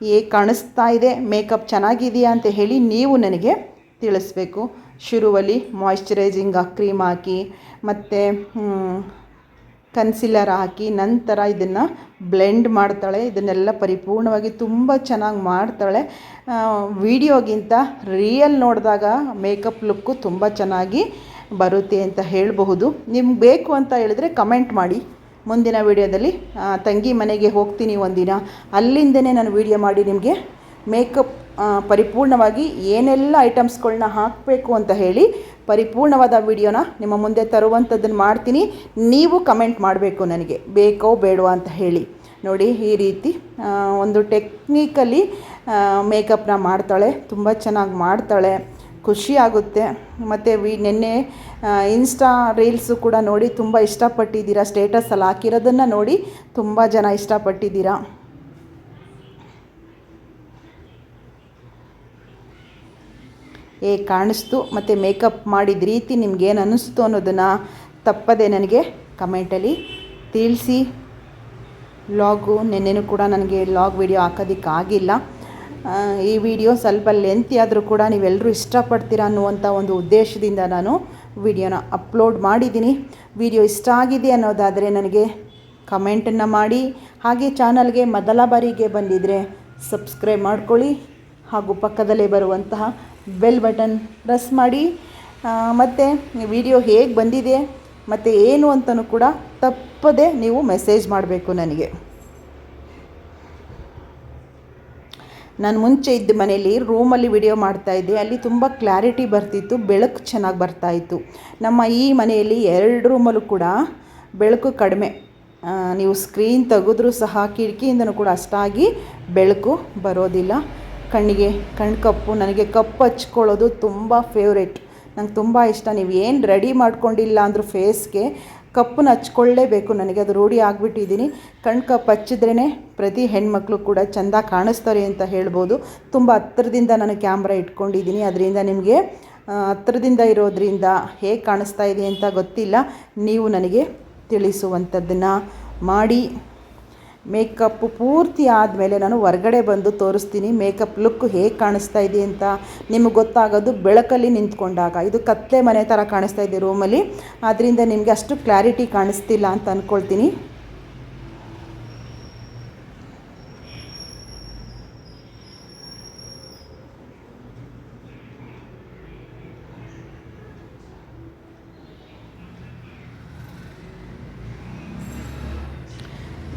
ಹೇಗೆ ಕಾಣಿಸ್ತಾ ಇದೆ? ಮೇಕಪ್ ಚೆನ್ನಾಗಿದೆಯಾ ಅಂತ ಹೇಳಿ ನೀವು ನನಗೆ ತಿಳಿಸ್ಬೇಕು. ಶುರುವಲ್ಲಿ ಮಾಯ್ಶ್ಚರೈಸಿಂಗ್ ಕ್ರೀಮ್ ಹಾಕಿ, ಮತ್ತು ಕನ್ಸಿಲರ್ ಹಾಕಿ, ನಂತರ ಇದನ್ನು ಬ್ಲೆಂಡ್ ಮಾಡ್ತಾಳೆ. ಇದನ್ನೆಲ್ಲ ಪರಿಪೂರ್ಣವಾಗಿ ತುಂಬ ಚೆನ್ನಾಗಿ ಮಾಡ್ತಾಳೆ. ವಿಡಿಯೋಗಿಂತ ರಿಯಲ್ ನೋಡಿದಾಗ ಮೇಕಪ್ ಲುಕ್ಕು ತುಂಬ ಚೆನ್ನಾಗಿ ಬರುತ್ತೆ ಅಂತ ಹೇಳಬಹುದು. ನಿಮ್ಗೆ ಬೇಕು ಅಂತ ಹೇಳಿದ್ರೆ ಕಮೆಂಟ್ ಮಾಡಿ. ಮುಂದಿನ ವಿಡಿಯೋದಲ್ಲಿ ತಂಗಿ ಮನೆಗೆ ಹೋಗ್ತೀನಿ ಒಂದಿನ. ಅಲ್ಲಿಂದನೇ ನಾನು ವಿಡಿಯೋ ಮಾಡಿ ನಿಮಗೆ ಮೇಕಪ್ ಪರಿಪೂರ್ಣವಾಗಿ ಏನೆಲ್ಲ ಐಟಮ್ಸ್ಗಳನ್ನ ಹಾಕಬೇಕು ಅಂತ ಹೇಳಿ ಪರಿಪೂರ್ಣವಾದ ವಿಡಿಯೋನ ನಿಮ್ಮ ಮುಂದೆ ತರುವಂಥದ್ದನ್ನು ಮಾಡ್ತೀನಿ. ನೀವು ಕಮೆಂಟ್ ಮಾಡಬೇಕು ನನಗೆ, ಬೇಕೋ ಬೇಡವಾ ಅಂತ ಹೇಳಿ. ನೋಡಿ, ಈ ರೀತಿ ಒಂದು ಟೆಕ್ನಿಕಲಿ ಮೇಕಪ್ನ ಮಾಡ್ತಾಳೆ, ತುಂಬ ಚೆನ್ನಾಗಿ ಮಾಡ್ತಾಳೆ. ಖುಷಿ ಆಗುತ್ತೆ ಮತ್ತು ವಿ, ನಿನ್ನೆ ಇನ್ಸ್ಟಾ ರೀಲ್ಸು ಕೂಡ ನೋಡಿ ತುಂಬ ಇಷ್ಟಪಟ್ಟಿದ್ದೀರಾ. ಸ್ಟೇಟಸಲ್ಲಿ ಹಾಕಿರೋದನ್ನು ನೋಡಿ ತುಂಬ ಜನ ಇಷ್ಟಪಟ್ಟಿದ್ದೀರಾ. ಏ, ಕಾಣಿಸ್ತು. ಮತ್ತು ಮೇಕಪ್ ಮಾಡಿದ ರೀತಿ ನಿಮ್ಗೇನು ಅನ್ನಿಸ್ತು ಅನ್ನೋದನ್ನು ತಪ್ಪದೆ ನನಗೆ ಕಮೆಂಟಲ್ಲಿ ತಿಳಿಸಿ. ಲಾಗು ನಿನ್ನೆನೂ ಕೂಡ ನನಗೆ ಲಾಗ್ ವಿಡಿಯೋ ಹಾಕೋದಕ್ಕಾಗಿಲ್ಲ. ಈ ವಿಡಿಯೋ ಸ್ವಲ್ಪ ಲೆಂತಿ ಆದರೂ ಕೂಡ ನೀವೆಲ್ಲರೂ ಇಷ್ಟಪಡ್ತೀರಾ ಅನ್ನುವಂಥ ಒಂದು ಉದ್ದೇಶದಿಂದ ನಾನು ವಿಡಿಯೋನ ಅಪ್ಲೋಡ್ ಮಾಡಿದ್ದೀನಿ. ವಿಡಿಯೋ ಇಷ್ಟ ಆಗಿದೆ ಅನ್ನೋದಾದರೆ ನನಗೆ ಕಮೆಂಟನ್ನು ಮಾಡಿ, ಹಾಗೆ ಚಾನಲ್ಗೆ ಮೊದಲ ಬಾರಿಗೆ ಬಂದಿದ್ದರೆ ಸಬ್ಸ್ಕ್ರೈಬ್ ಮಾಡ್ಕೊಳ್ಳಿ, ಹಾಗೂ ಪಕ್ಕದಲ್ಲೇ ಬರುವಂತಹ ಬೆಲ್ ಬಟನ್ ಪ್ರೆಸ್ ಮಾಡಿ. ಮತ್ತು ವಿಡಿಯೋ ಹೇಗೆ ಬಂದಿದೆ, ಮತ್ತು ಏನು ಅಂತಲೂ ಕೂಡ ತಪ್ಪದೆ ನೀವು ಮೆಸೇಜ್ ಮಾಡಬೇಕು ನನಗೆ. ನಾನು ಮುಂಚೆ ಇದ್ದ ಮನೆಯಲ್ಲಿ ರೂಮಲ್ಲಿ ವಿಡಿಯೋ ಮಾಡ್ತಾಯಿದ್ದೆ ಅಲ್ಲಿ ತುಂಬ ಕ್ಲಾರಿಟಿ ಬರ್ತಿತ್ತು, ಬೆಳಕು ಚೆನ್ನಾಗಿ ಬರ್ತಾಯಿತ್ತು ನಮ್ಮ ಈ ಮನೆಯಲ್ಲಿ ಎರಡು ರೂಮಲ್ಲೂ ಕೂಡ ಬೆಳಕು ಕಡಿಮೆ. ನೀವು ಸ್ಕ್ರೀನ್ ತೆಗೆದ್ರೂ ಸಹ ಕಿಟಕಿಯಿಂದನೂ ಕೂಡ ಅಷ್ಟಾಗಿ ಬೆಳಕು ಬರೋದಿಲ್ಲ. ಕಣ್ಣಿಗೆ ಕಣ್ಣು ಕಪ್ಪು, ನನಗೆ ಕಪ್ಪು ಹಚ್ಕೊಳ್ಳೋದು ತುಂಬ ಫೇವ್ರೇಟ್ ನಂಗೆ ತುಂಬ ಇಷ್ಟ. ನೀವು ಏನು ರೆಡಿ ಮಾಡ್ಕೊಂಡಿಲ್ಲ ಅಂದರೂ ಫೇಸ್ಗೆ ಕಪ್ಪನ್ನ ಹಚ್ಕೊಳ್ಳೇಬೇಕು. ನನಗೆ ಅದು ರೂಢಿ ಆಗಿಬಿಟ್ಟಿದ್ದೀನಿ. ಕಣ್ ಕಪ್ಪು ಹಚ್ಚಿದ್ರೇ ಪ್ರತಿ ಹೆಣ್ಮಕ್ಳು ಕೂಡ ಚೆಂದ ಕಾಣಿಸ್ತಾರೆ ಅಂತ ಹೇಳ್ಬೋದು. ತುಂಬ ಹತ್ತಿರದಿಂದ ನಾನು ಕ್ಯಾಮ್ರಾ ಇಟ್ಕೊಂಡಿದ್ದೀನಿ. ಅದರಿಂದ ನಿಮಗೆ ಹತ್ತಿರದಿಂದ ಇರೋದ್ರಿಂದ ಹೇಗೆ ಕಾಣಿಸ್ತಾ ಇದೆ ಅಂತ ಗೊತ್ತಿಲ್ಲ. ನೀವು ನನಗೆ ತಿಳಿಸುವಂಥದ್ದನ್ನು ಮಾಡಿ. ಮೇಕಪ್ ಪೂರ್ತಿ ಆದಮೇಲೆ ನಾನು ಹೊರಗಡೆ ಬಂದು ತೋರಿಸ್ತೀನಿ. ಮೇಕಪ್ ಲುಕ್ ಹೇಗೆ ಕಾಣಿಸ್ತಾ ಇದೆ ಅಂತ ನಿಮಗೆ ಗೊತ್ತಾಗೋದು ಬೆಳಕಲ್ಲಿ ನಿಂತ್ಕೊಂಡಾಗ. ಇದು ಕತ್ತೆ ಮನೆ ಥರ ಕಾಣಿಸ್ತಾ ಇದೆ ರೂಮಲ್ಲಿ ಆದ್ದರಿಂದ ನಿಮಗೆ ಅಷ್ಟು ಕ್ಲಾರಿಟಿ ಕಾಣಿಸ್ತಿಲ್ಲ ಅಂತ ಅಂದ್ಕೊಳ್ತೀನಿ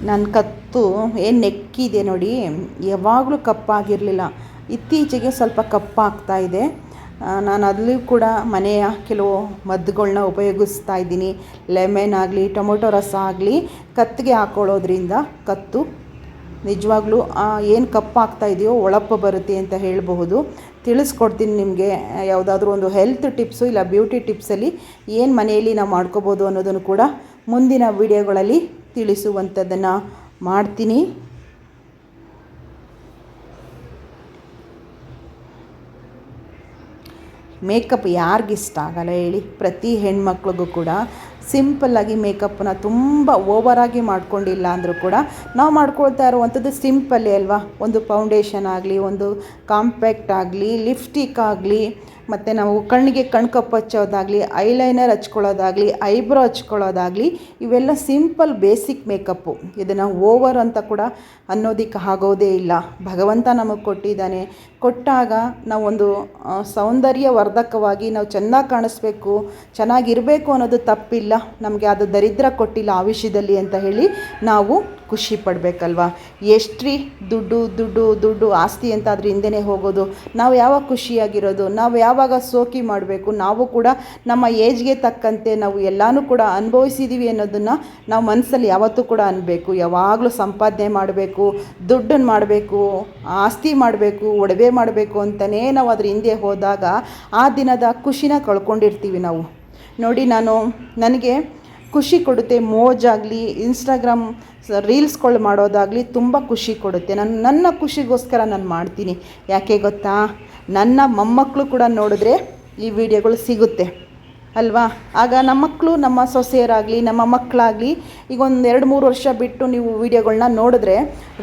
ನನ್ನ ಕತ್ತು ಏನು ನೆಕ್ಕಿದೆ ನೋಡಿ, ಯಾವಾಗಲೂ ಕಪ್ಪಾಗಿರಲಿಲ್ಲ. ಇತ್ತೀಚೆಗೆ ಸ್ವಲ್ಪ ಕಪ್ಪಾಗ್ತಾ ಇದೆ. ನಾನು ಅಲ್ಲೂ ಕೂಡ ಮನೆಯ ಕೆಲವು ಮದ್ದುಗಳನ್ನ ಉಪಯೋಗಿಸ್ತಾ ಇದ್ದೀನಿ. ಲೆಮನ್ ಆಗಲಿ, ಟೊಮೊಟೊ ರಸ ಆಗಲಿ, ಕತ್ತಿಗೆ ಹಾಕೊಳ್ಳೋದ್ರಿಂದ ಕತ್ತು ನಿಜವಾಗ್ಲೂ ಏನು ಕಪ್ಪಾಗ್ತಾ ಇದೆಯೋ ಒಳಪ್ಪ ಬರುತ್ತೆ ಅಂತ ಹೇಳಬಹುದು. ತಿಳಿಸ್ಕೊಡ್ತೀನಿ ನಿಮಗೆ, ಯಾವುದಾದ್ರೂ ಒಂದು ಹೆಲ್ತ್ ಟಿಪ್ಸು ಇಲ್ಲ ಬ್ಯೂಟಿ ಟಿಪ್ಸಲ್ಲಿ ಏನು ಮನೆಯಲ್ಲಿ ನಾವು ಮಾಡ್ಕೋಬೋದು ಅನ್ನೋದನ್ನು ಕೂಡ ಮುಂದಿನ ವಿಡಿಯೋಗಳಲ್ಲಿ ತಿಳಿಸುವಂಥದ್ದನ್ನು ಮಾಡ್ತೀನಿ. ಮೇಕಪ್ ಯಾರಿಗಿಷ್ಟ ಆಗಲ್ಲ ಹೇಳಿ, ಪ್ರತಿ ಹೆಣ್ಮಕ್ಳಿಗೂ ಕೂಡ ಸಿಂಪಲ್ಲಾಗಿ ಮೇಕಪ್ಪನ್ನ ತುಂಬ ಓವರಾಗಿ ಮಾಡ್ಕೊಂಡಿಲ್ಲ ಅಂದರೂ ಕೂಡ ನಾವು ಮಾಡ್ಕೊಳ್ತಾ ಇರುವಂಥದ್ದು ಸಿಂಪಲ್ಲೇ ಅಲ್ವಾ? ಒಂದು ಫೌಂಡೇಶನ್ ಆಗಲಿ, ಒಂದು ಕಾಂಪ್ಯಾಕ್ಟ್ ಆಗಲಿ, ಲಿಪ್ಸ್ಟಿಕ್ ಆಗಲಿ ಮತ್ತು ನಾವು ಕಣ್ಣಿಗೆ ಕಣ್ಕಪ್ಪು ಹಚ್ಚೋದಾಗಲಿ, ಐಲೈನರ್ ಹಚ್ಕೊಳ್ಳೋದಾಗಲಿ, ಐಬ್ರೋ ಹಚ್ಕೊಳ್ಳೋದಾಗಲಿ, ಇವೆಲ್ಲ ಸಿಂಪಲ್ ಬೇಸಿಕ್ ಮೇಕಪ್ಪು ಇದನ್ನು ಓವರ್ ಅಂತ ಕೂಡ ಅನ್ನೋದಕ್ಕೆ ಆಗೋದೇ ಇಲ್ಲ. ಭಗವಂತ ನಮಗೆ ಕೊಟ್ಟಿದ್ದಾನೆ. ಕೊಟ್ಟಾಗ ನಾವೊಂದು ಸೌಂದರ್ಯವರ್ಧಕವಾಗಿ ಸೌಂದರ್ಯ ವರ್ಧಕವಾಗಿ ನಾವು ಚೆನ್ನಾಗಿ ಕಾಣಿಸ್ಬೇಕು, ಚೆನ್ನಾಗಿರಬೇಕು ಅನ್ನೋದು ತಪ್ಪಿಲ್ಲ. ನಮಗೆ ಅದು ದರಿದ್ರ ಕೊಟ್ಟಿಲ್ಲ ಆ ವಿಷಯದಲ್ಲಿ ಅಂತ ಹೇಳಿ ನಾವು ಖುಷಿ ಪಡಬೇಕಲ್ವಾ? ಎಷ್ಟ್ರಿ ದುಡ್ಡು ದುಡ್ಡು ದುಡ್ಡು ಆಸ್ತಿ ಅಂತ ಅದ್ರ ಹಿಂದೆನೇ ಹೋಗೋದು. ನಾವು ಯಾವಾಗ ಖುಷಿಯಾಗಿರೋದು? ನಾವು ಯಾವಾಗ ಸೋಕಿ ಮಾಡಬೇಕು? ನಾವು ಕೂಡ ನಮ್ಮ ಏಜ್ಗೆ ತಕ್ಕಂತೆ ನಾವು ಎಲ್ಲನೂ ಕೂಡ ಅನುಭವಿಸಿದ್ದೀವಿ ಅನ್ನೋದನ್ನು ನಾವು ಮನಸ್ಸಲ್ಲಿ ಯಾವತ್ತೂ ಕೂಡ ಅನ್ಬೇಕು. ಯಾವಾಗಲೂ ಸಂಪಾದನೆ ಮಾಡಬೇಕು ದುಡ್ಡನ್ನು ಮಾಡಬೇಕು, ಆಸ್ತಿ ಮಾಡಬೇಕು, ಒಡವೆ ಮಾಡಬೇಕು ಅಂತಲೇ ನಾವು ಅದ್ರ ಹಿಂದೆ ಹೋದಾಗ ಆ ದಿನದ ಖುಷಿನ ಕಳ್ಕೊಂಡಿರ್ತೀವಿ ನಾವು. ನೋಡಿ ನಾನು, ನನಗೆ ಖುಷಿ ಕೊಡುತ್ತೆ. ಮೋಜಾಗಲಿ ಇನ್ಸ್ಟಾಗ್ರಾಮ್ ರೀಲ್ಸ್ಗಳು ಮಾಡೋದಾಗಲಿ ತುಂಬ ಖುಷಿ ಕೊಡುತ್ತೆ. ನಾನು, ನನ್ನ ಖುಷಿಗೋಸ್ಕರ ನಾನು ಮಾಡ್ತೀನಿ. ಯಾಕೆ ಗೊತ್ತಾ? ನನ್ನ ಮೊಮ್ಮಕ್ಕಳು ಕೂಡ ನೋಡಿದ್ರೆ ಈ ವಿಡಿಯೋಗಳು ಸಿಗುತ್ತೆ. ಅಲ್ವಾ? ಆಗ ನಮ್ಮ ಮಕ್ಕಳು ನಮ್ಮ ಸೊಸೆಯರಾಗಲಿ, ನಮ್ಮ ಮಕ್ಕಳಾಗಲಿ ಈಗ ಒಂದು ಎರಡು ಮೂರು ವರ್ಷ ಬಿಟ್ಟು ನೀವು ವಿಡಿಯೋಗಳನ್ನ ನೋಡಿದ್ರೆ,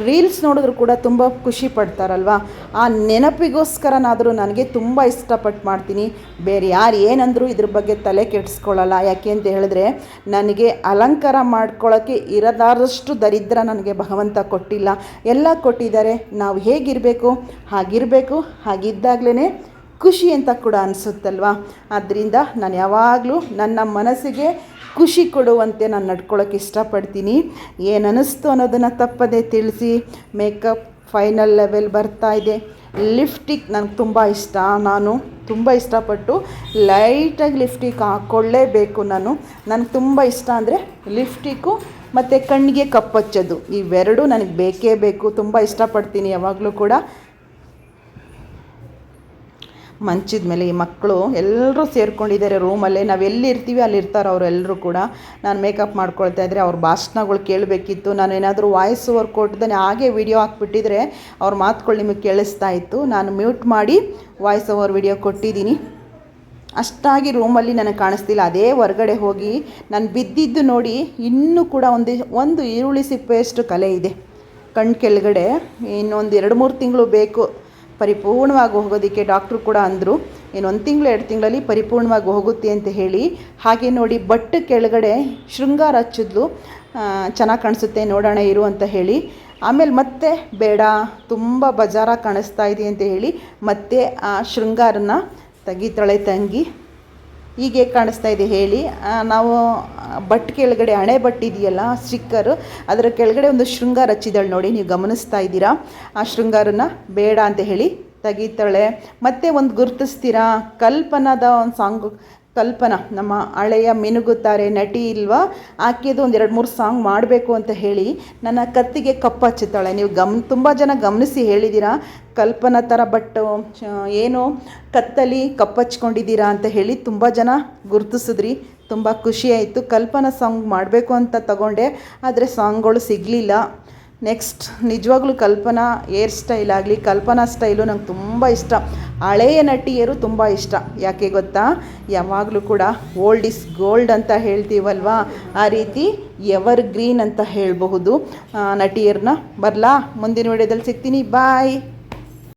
ರೀಲ್ಸ್ ನೋಡಿದ್ರು ಕೂಡ ತುಂಬ ಖುಷಿ ಪಡ್ತಾರಲ್ವಾ? ಆ ನೆನಪಿಗೋಸ್ಕರನಾದರೂ ನನಗೆ ತುಂಬ ಇಷ್ಟಪಟ್ಟು ಮಾಡ್ತೀನಿ. ಬೇರೆ ಯಾರು ಏನಂದರೂ ಇದ್ರ ಬಗ್ಗೆ ತಲೆ ಕೆಡಿಸ್ಕೊಳ್ಳಲ್ಲ ಯಾಕೆ ಅಂತ ಹೇಳಿದ್ರೆ, ನನಗೆ ಅಲಂಕಾರ ಮಾಡ್ಕೊಳ್ಳೋಕ್ಕೆ ಇರದಾದಷ್ಟು ದರಿದ್ರ ನನಗೆ ಭಗವಂತ ಕೊಟ್ಟಿಲ್ಲ. ಎಲ್ಲ ಕೊಟ್ಟಿದ್ದಾರೆ. ನಾವು ಹೇಗಿರಬೇಕು? ಹಾಗಿರಬೇಕು. ಹಾಗಿದ್ದಾಗಲೇ ಖುಷಿ ಅಂತ ಕೂಡ ಅನಿಸುತ್ತಲ್ವಾ? ಆದ್ದರಿಂದ ನಾನು ಯಾವಾಗಲೂ ನನ್ನ ಮನಸ್ಸಿಗೆ ಖುಷಿ ಕೊಡುವಂತೆ ನಾನು ನಡ್ಕೊಳ್ಳೋಕೆ ಇಷ್ಟಪಡ್ತೀನಿ. ಏನು ಅನ್ನಿಸ್ತು ಅನ್ನೋದನ್ನು ತಪ್ಪದೇ ತಿಳಿಸಿ, ಮೇಕಪ್ ಫೈನಲ್ ಲೆವೆಲ್ ಬರ್ತಾ ಇದೆ. ಲಿಫ್ಟಿಕ್ ನನಗೆ ತುಂಬ ಇಷ್ಟ. ನಾನು ತುಂಬ ಇಷ್ಟಪಟ್ಟು ಲೈಟಾಗಿ ಲಿಫ್ಟಿಕ್ ಹಾಕ್ಕೊಳ್ಳೇಬೇಕು ನಾನು. ನನಗೆ ತುಂಬ ಇಷ್ಟ ಅಂದರೆ ಲಿಫ್ಟಿಕ್ಕು ಮತ್ತು ಕಣ್ಣಿಗೆ ಕಪ್ಪಚ್ಚೋದು. ಇವೆರಡೂ ನನಗೆ ಬೇಕೇ ಬೇಕು. ತುಂಬ ಇಷ್ಟಪಡ್ತೀನಿ ಯಾವಾಗಲೂ ಕೂಡ. ಮಂಚದ ಮೇಲೆ ಈ ಮಕ್ಕಳು ಎಲ್ಲರೂ ಸೇರ್ಕೊಂಡಿದ್ದಾರೆ ರೂಮಲ್ಲೇ ನಾವು ಎಲ್ಲಿ ಇರ್ತೀವಿ ಅಲ್ಲಿ ಇರ್ತಾರೆ ಅವರು ಎಲ್ಲರೂ ಕೂಡ. ನಾನು ಮೇಕಪ್ ಮಾಡ್ಕೊಳ್ತಾ ಇದ್ದರೆ ಅವ್ರ ಭಾಷಣಗಳು ಕೇಳಬೇಕಿತ್ತು. ನಾನು ಏನಾದರೂ ವಾಯ್ಸ್ ಓವರ್ ಕೊಟ್ಟಿದ್ದಾನೆ ಹಾಗೆ ವಿಡಿಯೋ ಹಾಕ್ಬಿಟ್ಟಿದ್ರೆ ಅವ್ರ ಮಾತುಗಳು ನಿಮಗೆ ಕೇಳಿಸ್ತಾ ಇತ್ತು. ನಾನು ಮ್ಯೂಟ್ ಮಾಡಿ ವಾಯ್ಸ್ ಓವರ್ ವಿಡಿಯೋ ಕೊಟ್ಟಿದ್ದೀನಿ. ಅಷ್ಟಾಗಿ ರೂಮಲ್ಲಿ ನನಗೆ ಕಾಣಿಸ್ತಿಲ್ಲ. ಅದೇ ಹೊರಗಡೆ ಹೋಗಿ ನಾನು ಬಿದ್ದಿದ್ದು ನೋಡಿ ಇನ್ನೂ ಕೂಡ ಒಂದು ಒಂದು ಈರುಳ್ಳಿ ಸಿಪ್ಪೆಯಷ್ಟು ಕಲೆ ಇದೆ. ಕಣ್ ಕೆಳಗಡೆ ಇನ್ನೊಂದು ಎರಡು ಮೂರು ತಿಂಗಳು ಬೇಕು. ಪರಿಪೂರ್ಣವಾಗಿ ಹೋಗೋದಕ್ಕೆ ಡಾಕ್ಟ್ರು ಕೂಡ ಅಂದರು. ಏನು ಒಂದು ತಿಂಗಳು, ಎರಡು ತಿಂಗಳಲ್ಲಿ ಪರಿಪೂರ್ಣವಾಗಿ ಹೋಗುತ್ತೆ ಅಂತ ಹೇಳಿ. ಹಾಗೆ ನೋಡಿ ಬಟ್ಟು ಕೆಳಗಡೆ ಶೃಂಗಾರ ಹಚ್ಚಿದ್ಲು. ಚೆನ್ನಾಗಿ ಕಾಣಿಸುತ್ತೆ, ನೋಡೋಣ, ಇರು ಅಂತ ಹೇಳಿ. ಆಮೇಲೆ ಮತ್ತೆ, ಬೇಡ, ತುಂಬ ಬಜಾರ ಕಾಣಿಸ್ತಾ ಇದೆ ಅಂತ ಹೇಳಿ ಮತ್ತೆ ಆ ಶೃಂಗಾರನ ತೆಗಿತಾಳೆ ತಂಗಿ. ಹೀಗೆ ಕಾಣಿಸ್ತಾ ಇದೆ ಹೇಳಿ. ನಾವು ಬಟ್ ಕೆಳಗಡೆ ಹಣೆ ಬಟ್ ಇದೆಯಲ್ಲ ಸ್ಟಿಕ್ಕರು, ಅದರ ಕೆಳಗಡೆ ಒಂದು ಶೃಂಗಾರ ಹಚ್ಚಿದ್ದಾಳೆ ನೋಡಿ, ನೀವು ಗಮನಿಸ್ತಾ ಇದ್ದೀರಾ? ಆ ಶೃಂಗಾರನ ಬೇಡ ಅಂತ ಹೇಳಿ ತೆಗಿತಾಳೆ. ಮತ್ತೆ ಒಂದು ಗುರುತಿಸ್ತೀರಾ? ಕಲ್ಪನಾದ ಒಂದು ಸಾಂಗು ಕಲ್ಪನಾ, ನಮ್ಮ ಹಳೆಯ ಮಿನುಗುತ್ತಾರೆ ನಟಿ ಇಲ್ವಾ? ಆಕೆದು ಒಂದು ಎರಡು ಮೂರು ಸಾಂಗ್ ಮಾಡಬೇಕು ಅಂತ ಹೇಳಿ ನನ್ನ ಕತ್ತಿಗೆ ಕಪ್ಪ ಹಚ್ಚುತ್ತಾಳೆ ನೀವು ಗಮ್, ತುಂಬ ಜನ ಗಮನಿಸಿ ಹೇಳಿದ್ದೀರಾ ಕಲ್ಪನಾ ಥರ ಬಟ್ ಏನು ಕತ್ತಲ್ಲಿ ಕಪ್ಪಚ್ಕೊಂಡಿದ್ದೀರಾ ಅಂತ ಹೇಳಿ ತುಂಬ ಜನ ಗುರುತಿಸಿದ್ರಿ. ತುಂಬ ಖುಷಿ ಆಯಿತು. ಕಲ್ಪನಾ ಸಾಂಗ್ ಮಾಡಬೇಕು ಅಂತ ತಗೊಂಡೆ, ಆದರೆ ಸಾಂಗ್ಗಳು ಸಿಗಲಿಲ್ಲ. ನೆಕ್ಸ್ಟ್ ನಿಜವಾಗ್ಲೂ ಕಲ್ಪನಾ ಏರ್ ಸ್ಟೈಲ್ ಆಗಲಿ, ಕಲ್ಪನಾ ಸ್ಟೈಲು ನಂಗೆ ತುಂಬ ಇಷ್ಟ. ಹಳೆಯ ನಟಿಯರು ತುಂಬ ಇಷ್ಟ. ಯಾಕೆ ಗೊತ್ತಾ? ಯಾವಾಗಲೂ ಕೂಡ ಓಲ್ಡ್ ಇಸ್ ಗೋಲ್ಡ್ ಅಂತ ಹೇಳ್ತೀವಲ್ವಾ? ಆ ರೀತಿ ಎವರ್ ಗ್ರೀನ್ ಅಂತ ಹೇಳಬಹುದು. ನಟಿಯರನ್ನ ಬರಲಾ? ಮುಂದಿನ ವಿಡಿಯೋದಲ್ಲಿ ಸಿಗ್ತೀನಿ. ಬಾಯ್